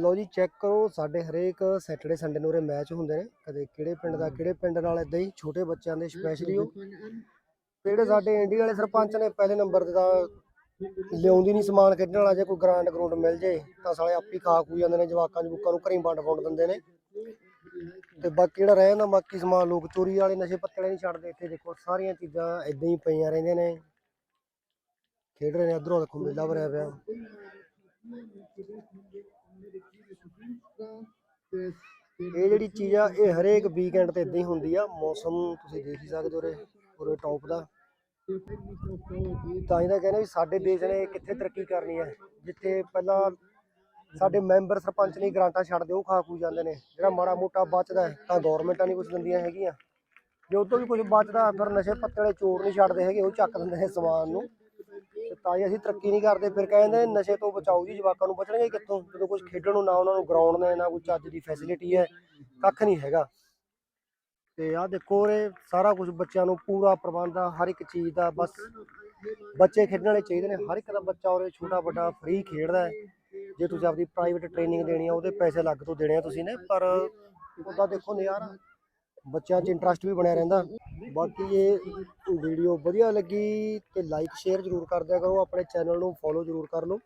ਲਓ ਜੀ ਚੈੱਕ ਕਰੋ, ਸਾਡੇ ਹਰੇਕ ਸੈਟਰਡੇ ਸੰਡੇ ਨੂੰ ਉਰੇ ਮੈਚ ਹੁੰਦੇ ਨੇ। ਕਦੇ ਕਿਹੜੇ ਪਿੰਡ ਦਾ, ਕਿਹੜੇ ਪਿੰਡ ਨਾਲ ਇਦਾਂ ਹੀ ਛੋਟੇ ਬੱਚਿਆਂ ਦੇ ਸਪੈਸ਼ਲੀ ਉਹ। ਜਿਹੜੇ ਸਾਡੇ ਇੰਡੀਆ ਵਾਲੇ ਸਰਪੰਚ ਨੇ, ਪਹਿਲੇ ਨੰਬਰ ਤੇ ਤਾਂ ਲਿਆਉਂਦੀ ਨਹੀਂ ਸਮਾਨ ਖੇਡਣ ਵਾਲਾ, ਜੇ ਕੋਈ ਗਰਾਂਡ ਗਰੂੰਡ ਮਿਲ ਜੇ, ਤਾਂ ਸਾਲੇ ਆਪੀ ਖਾ ਖੂ ਜਾਂਦੇ ਨੇ, ਜਵਾਕਾਂ, ਜਵੂਕਾਂ ਨੂੰ ਘਰੀ ਵੰਡ ਵੰਡ ਦਿੰਦੇ ਨੇ। ਤੇ ਬਾਕੀ ਜਿਹੜਾ ਰਹਿ ਜਾਂਦਾ ਬਾਕੀ ਸਮਾਨ ਲੋਕ ਚੋਰੀ ਵਾਲੇ ਨਸ਼ੇ ਵਾਲੇ ਨਹੀਂ ਛੱਡਦੇ, ਇੱਥੇ ਦੇਖੋ ਸਾਰੀਆਂ ਚੀਜ਼ਾਂ ਇਦਾਂ ਹੀ ਪਈਆਂ ਰਹਿੰਦੀਆਂ ਨੇ। ਖੇਡ ਰਹੇ ਨੇ ਉਧਰੋਂ ਦੇਖੋ ਮੇਲਾ ਭਰਿਆ ਪਿਆ। ਇਹ ਜਿਹੜੀ ਚੀਜ਼ ਆ, ਇਹ ਹਰੇਕ ਵੀਕਐਂਡ ਤੇ ਇਦਾਂ ਹੀ ਹੁੰਦੀ ਆ। ਮੌਸਮ ਤੁਸੀਂ ਦੇਖ ਹੀ ਸਕਦੇ ਹੋ ਉਰੇ ਉਰੇ ਟੌਪ ਦਾ। ਤਾਂ ਹੀ ਕਹਿੰਦੇ ਵੀ ਸਾਡੇ ਦੇਸ਼ ਨੇ ਕਿੱਥੇ ਤਰੱਕੀ ਕਰਨੀ ਹੈ ਜਿੱਥੇ ਪਹਿਲਾਂ ਸਾਡੇ ਮੈਂਬਰ ਸਰਪੰਚ ਨਹੀਂ ਗ੍ਰਾਂਟਾਂ ਛੱਡਦੇ ਉਹ ਖਾ ਖੂ ਜਾਂਦੇ ਨੇ। ਜਿਹੜਾ ਮਾੜਾ ਮੋਟਾ ਬਚਦਾ ਹੈ, ਤਾਂ ਗਵਰਨਮੈਂਟਾਂ ਨਹੀਂ ਕੁਝ ਦਿੰਦੀਆਂ ਹੈਗੀਆਂ। ਜੇ ਉਦੋਂ ਵੀ ਕੁਝ ਬਚਦਾ, ਫਿਰ ਨਸ਼ੇ ਪੱਤੇ ਵਾਲੇ ਚੋਰ ਨਹੀਂ ਛੱਡਦੇ ਹੈਗੇ, ਉਹ ਚੱਕ ਦਿੰਦੇ ਨੇ ਸਮਾਨ ਨੂੰ। ਤਾਂ ਹੀ ਅਸੀਂ ਤਰੱਕੀ ਨਹੀਂ ਕਰਦੇ। ਫਿਰ ਕਹਿੰਦੇ ਨੇ ਨਸ਼ੇ ਤੋਂ ਬਚਾਓ ਜੀ, ਜਵਾਕਾਂ ਨੂੰ ਬਚਣਗੇ ਕਿੱਥੋਂ? ਜਦੋਂ ਕੁਝ ਖੇਡਣ ਨੂੰ ਨਾ ਉਹਨਾਂ ਨੂੰ ਗਰਾਊਂਡ ਨੇ ਨਾ ਕੋਈ ਚੱਜ ਦੀ ਫੈਸਿਲਿਟੀ ਹੈ, ਕੱਖ ਨਹੀਂ ਹੈਗਾ। ਤੇ ਆਹ ਦੇਖੋ ਉਰੇ ਸਾਰਾ ਕੁਝ ਬੱਚਿਆਂ ਨੂੰ ਪੂਰਾ ਪ੍ਰਬੰਧ ਆ, ਹਰ ਇੱਕ ਚੀਜ਼ ਦਾ ਬਸ ਬੱਚੇ ਖੇਡਣ ਵਾਲੇ ਚਾਹੀਦੇ ਨੇ। ਹਰ ਇੱਕ ਦਾ ਬੱਚਾ ਉਰੇ ਛੋਟਾ ਵੱਡਾ ਫ੍ਰੀ ਖੇਡਦਾ ਹੈ। ਜੇ ਤੁਸੀਂ ਆਪਦੀ ਪ੍ਰਾਈਵੇਟ ਟ੍ਰੇਨਿੰਗ ਦੇਣੀ ਆ, ਉਹਦੇ ਪੈਸੇ ਅਲੱਗ ਤੋਂ ਦੇਣੇ ਆ ਤੁਸੀਂ ਨੇ, ਪਰ ਉਹਦਾ ਦੇਖੋ ਨਜ਼ਾਰਾ ਬੱਚਿਆਂ 'ਚ ਇੰਟਰਸਟ ਵੀ ਬਣਿਆ ਰਹਿੰਦਾ। ਬਾਕੀ ਇਹ ਵੀਡੀਓ ਵਧੀਆ ਲੱਗੀ ਤੇ ਲਾਈਕ ਸ਼ੇਅਰ ਜ਼ਰੂਰ ਕਰ ਦਿਆ ਕਰੋ। ਆਪਣੇ ਚੈਨਲ ਨੂੰ ਫੋਲੋ ਜ਼ਰੂਰ ਕਰ ਲਓ।